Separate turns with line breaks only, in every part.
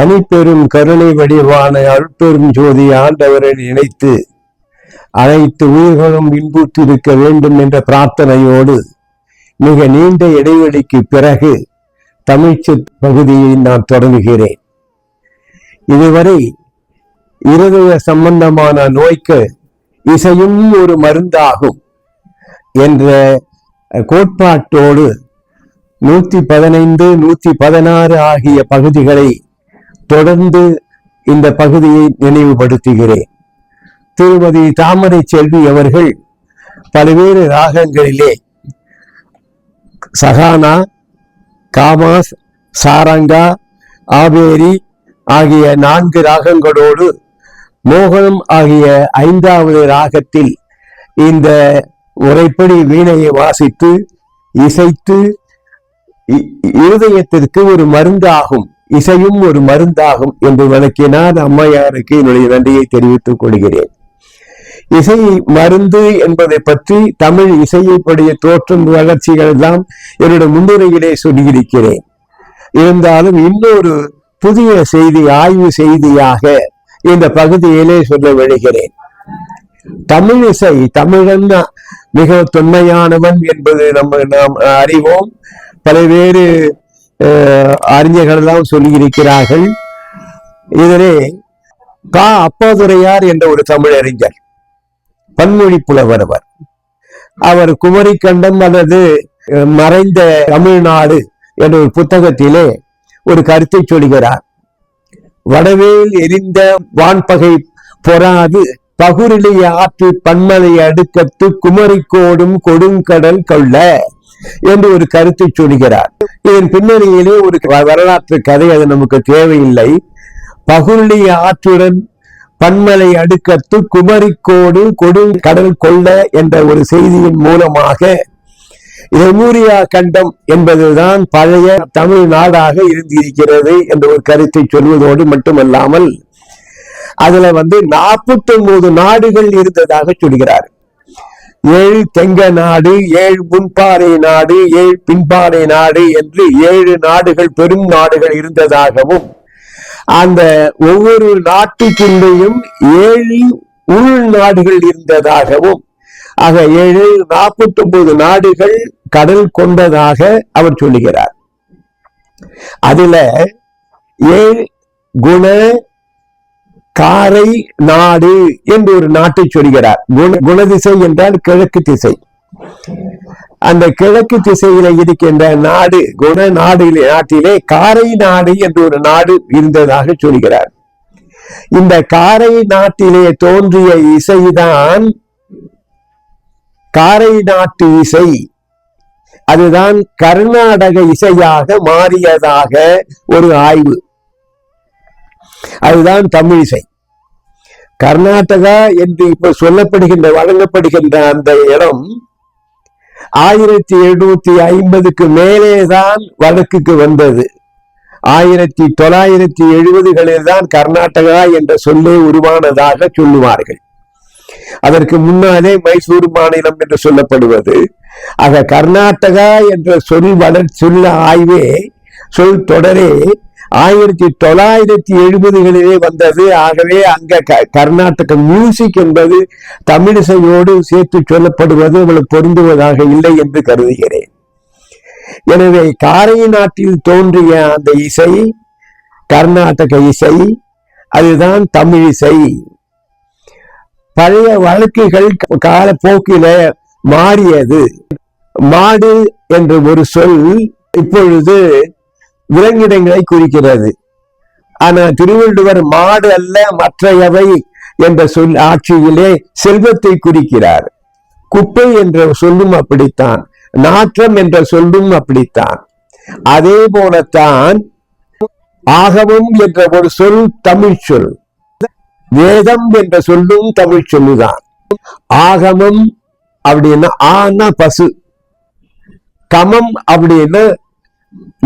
தனிப்பெரும் கருணை வடிவான அருட்பெரும் ஜோதி ஆண்டவரை நினைத்து அனைத்து உயிர்களும் இன்புற்றிருக்க வேண்டும் என்ற பிரார்த்தனையோடு மிக நீண்ட இடைவெளிக்கு பிறகு தமிழ்ச்சி பகுதியை நான் தொடங்குகிறேன். இதுவரை இருதய சம்பந்தமான நோய்க்கு இசையும் ஒரு மருந்தாகும் என்ற கோட்பாட்டோடு நூத்தி பதினைந்து நூத்தி பதினாறு ஆகிய பகுதிகளை தொடர்ந்து இந்த பகுதியை நினைவுபடுத்துகிறேன். திருமதி தாமரை செல்வி அவர்கள் பல்வேறு ராகங்களிலே சகானா காமாஸ் சாரங்கா ஆபேரி ஆகிய நான்கு ராகங்களோடு மோகனம் ஆகிய ஐந்தாவது ராகத்தில் இந்த முறைப்படி வீணையை வாசித்து இசைத்து இ- இருதயத்திற்கு ஒரு மருந்து ஆகும் இசையும் ஒரு மருந்தாகும் என்று விளக்கினால் அம்மையாருக்கு என்னுடைய நன்றியை தெரிவித்துக் கொள்கிறேன். இசை மருந்து என்பதை பற்றி தமிழ் இசையைப்படைய தோற்றம் வளர்ச்சிகள் எல்லாம் என்னுடைய முன்னுரையிலே சொல்லியிருக்கிறேன். இருந்தாலும் இன்னொரு புதிய செய்தி ஆய்வு செய்தியாக இந்த பகுதியிலே சொல்ல விழுகிறேன். தமிழ் இசை தமிழன் மிக தொன்மையானவன் என்பது நம்ம நாம் அறிவோம். பல்வேறு அறிஞர்களெல்லாம் சொல்லியிருக்கிறார்கள். இதிலே கா அப்பாதுரையார் என்ற ஒரு தமிழறிஞர் பன்மொழி புலவர் அவர் அவர் குமரி கண்டம் அல்லது மறைந்த தமிழ்நாடு என்ற ஒரு புத்தகத்திலே ஒரு கருத்தை சொல்கிறார். வடவேல் எரிந்த வான்பகை பொறாது பகுரிலி ஆற்று பன்மலை அடுக்கத்து குமரிக்கோடும் கொடுங்கடல் கொள்ள என்று ஒரு கருத்தை சொல்கிறார். இதன் பின்னணியிலே ஒரு வரலாற்று கதை அது நமக்கு தேவையில்லை. பகுருளிய ஆற்றுடன் பன்மலை அடுக்கத்து குமரிக்கோடு கடல் கொள்ள என்ற ஒரு செய்தியின் மூலமாக எமூரியா கண்டம் என்பதுதான் பழைய தமிழ் நாடாக இருந்திருக்கிறது என்ற ஒரு கருத்தை சொல்வதோடு மட்டுமல்லாமல் அதுல வந்து நாற்பத்தி ஒன்பது நாடுகள் இருந்ததாக சொல்கிறார். ஏழு தெங்க நாடு ஏழு முன்பாறை நாடு ஏழு பின்பாறை நாடு என்று ஏழு நாடுகள் பெரும் நாடுகள் இருந்ததாகவும் அந்த ஒவ்வொரு நாட்டுக்குள்ளேயும் ஏழு உள் நாடுகள் இருந்ததாகவும் ஆக ஏழு நாற்பத்தி ஒன்பது நாடுகள் கடல் கொண்டதாக அவர் சொல்லுகிறார். அதுல ஏழு குண காரை நாடு என்று ஒரு நாட்டை சொல்கிறார். குண குணதிசை என்றால் கிழக்கு திசை. அந்த கிழக்கு திசையில இருக்கின்ற நாடு குண நாடு நாட்டிலே காரை நாடு என்று ஒரு நாடு இருந்ததாக சொல்கிறார். இந்த காரை நாட்டிலே தோன்றிய இசைதான் காரை நாட்டு இசை. அதுதான் கர்நாடக இசையாக மாறியதாக ஒரு ஆய்வு. அதுதான் தமிழ் இசை. கர்நாடகா என்று இப்ப சொல்லப்படுகின்ற வழங்கப்படுகின்ற அந்த இடம் ஆயிரத்தி எழுநூத்தி ஐம்பதுக்கு மேலேதான் வழக்குக்கு வந்தது. ஆயிரத்தி தொள்ளாயிரத்தி எழுபதுகளில் தான் கர்நாடகா என்ற சொல்லே உருவானதாக சொல்லுவார்கள். அதற்கு முன்னாலே மைசூர் மாநிலம் என்று சொல்லப்படுவது. ஆக கர்நாடகா என்ற சொல் வளர் சொல்ல ஆய்வே சொல் தொடரே ஆயிரத்தி தொள்ளாயிரத்தி எழுபதுகளிலே வந்தது. ஆகவே அங்க க- கர்நாடக மியூசிக் என்பது தமிழிசையோடு சேர்த்து சொல்லப்படுவது அவளுக்கு பொருந்துவதாக இல்லை என்று கருதுகிறேன். எனவே காரை நாட்டில் தோன்றிய அந்த இசை கர்நாடக இசை அதுதான் தமிழிசை பழைய வழக்குகள் காலப்போக்கில மாறியது. மாடு என்ற ஒரு சொல் இப்பொழுது விலங்கினங்களை குறிக்கிறது. ஆனா திருவள்ளுவர் மாடு அல்ல மற்றையவை என்ற சொல் ஆட்சியிலே செல்வத்தை குறிக்கிறார். குப்பை என்ற சொல்லும் அப்படித்தான் நாற்றம் என்ற சொல்லும் அப்படித்தான். அதே போலத்தான் ஆகவும் என்ற ஒரு சொல் தமிழ் சொல் வேதம் என்ற சொல்லும் தமிழ் சொல்லுதான். ஆகமம் அப்படின்னா ஆனா பசு கமம் அப்படின்னா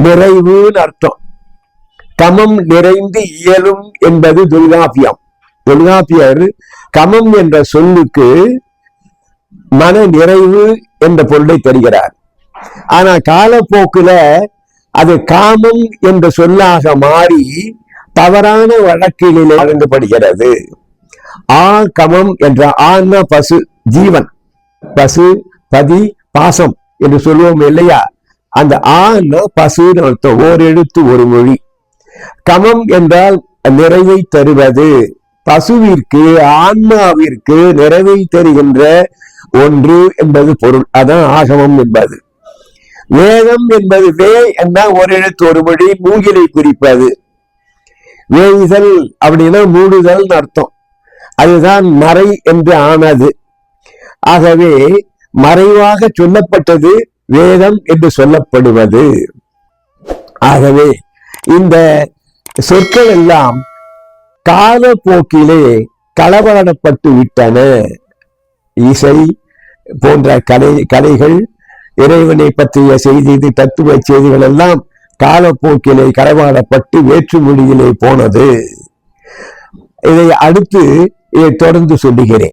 நிறைவுன்னு அர்த்தம். கமம் நிறைந்து இயலும் என்பது தொல்காப்பியம். தொல்காப்பியர் கமம் என்ற சொல்லுக்கு மன நிறைவு என்ற பொருளை தருகிறார். ஆனா காலப்போக்குல அது காமம் என்ற சொல்லாக மாறி தவறான வழக்கிலே வழங்கப்படுகிறது ஆ கமம் என்ற ஆன்னா பசு ஜீவன். பசு பதி பாசம் என்று சொல்லுவோம் இல்லையா? அந்த ஆன்னா பசுன்னு அர்த்தம் ஓர் எழுத்து ஒரு மொழி. கமம் என்றால் நிறைவை தருவது. பசுவிற்கு ஆன்மாவிற்கு நிறைவை தருகின்ற ஒன்று என்பது பொருள். அதான் ஆகமம் என்பது. வேதம் என்பது வே என்ன ஒரு எழுத்து ஒரு மொழி மூங்கிலை குறிப்பது. வேய்தல் அப்படின்னா மூடுதல் அர்த்தம். அதுதான் மறை என்று ஆனது. ஆகவே மறைவாக சொல்லப்பட்டது வேதம் என்று சொல்லப்படுவது. ஆகவே இந்த சொற்கள் எல்லாம் காலப்போக்கிலே களவாடப்பட்டு விட்டன. இசை போன்ற கலை கலைகள் இறைவனை பற்றிய செய்தி தத்துவ செய்திகள் எல்லாம் காலப்போக்கிலே களவாடப்பட்டு வேற்று மொழியிலே போனது. இதை அடுத்து இதை தொடர்ந்து சொல்லுகிறேன்.